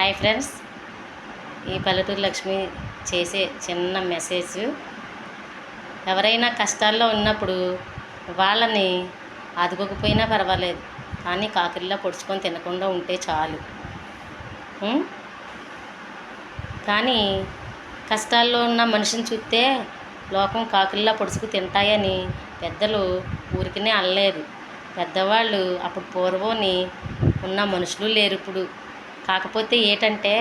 Hi friends. ఈ పల్లెటూరు లక్ష్మి చేసే చిన్న మెసేజ్. ఎవరైనా కష్టాల్లో ఉన్నప్పుడు వాళ్ళని ఆదుకోకపోయినా పర్వాలేదు కానీ కాకిరిలా పొడుచుకొని తినకుండా ఉంటే చాలు. కానీ కష్టాల్లో ఉన్న మనిషిని చూస్తే లోకం కాకిరిలా పొడుచుకు తింటాయని పెద్దలు ఊరికనే అనలేదు. పెద్దవాళ్ళు అప్పుడు పూర్వం ఉన్న మనుషులు లేరు ఇప్పుడు కాకపోతే ఏంటంటే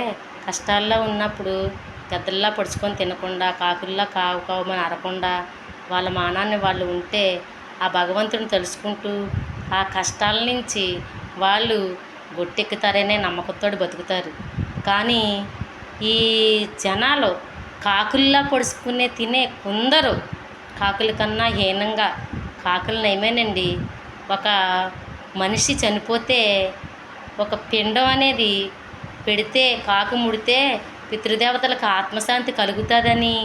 కష్టాల్లో ఉన్నప్పుడు పెద్దల్లా పొడుచుకొని తినకుండా కాకుల్లా కావు కావమని అరకుండా వాళ్ళ మానాన్ని వాళ్ళు ఉంటే ఆ భగవంతుని తెలుసుకుంటూ ఆ కష్టాల నుంచి వాళ్ళు గొట్టెక్కుతారనే నమ్మకంతో బతుకుతారు. కానీ ఈ జనాలు కాకుల్లా పొడుచుకునే తినే కొందరు కాకుల కన్నా హీనంగా కాకులు నయమేనండి. ఒక మనిషి చనిపోతే ఒక పిండం అనేది పెడితే కాకు ముడితే పితృదేవతలకు ఆత్మశాంతి కలుగుతుందని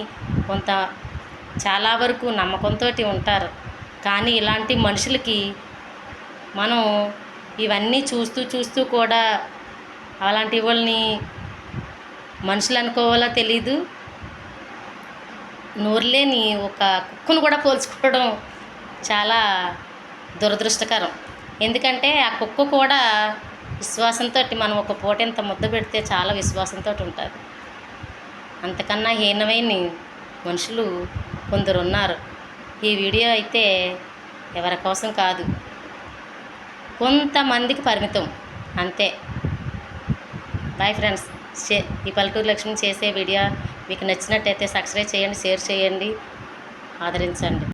కొంత చాలా వరకు నమ్మకంతో ఉంటారు. కానీ ఇలాంటి మనుషులకి మనం ఇవన్నీ చూస్తూ చూస్తూ కూడా అలాంటి వాళ్ళని మనుషులు అనుకోవాలో తెలీదు. నోరులేని ఒక కుక్కను కూడా పోల్చుకోవడం చాలా దురదృష్టకరం. ఎందుకంటే ఆ కుక్క కూడా విశ్వాసంతో మనం ఒక పూట ఇంత ముద్ద పెడితే చాలా విశ్వాసంతో ఉంటుంది. అంతకన్నా హీనమైన మనుషులు కొందరు ఉన్నారు ఈ వీడియో అయితే ఎవరి కోసం కాదు. కొంతమందికి పరిమితం. అంతే. బాయ్ ఫ్రెండ్స్ ఈ పల్లెటూరు లక్ష్మి చేసే వీడియో మీకు నచ్చినట్టయితే సబ్స్క్రైబ్ చేయండి షేర్ చేయండి ఆదరించండి.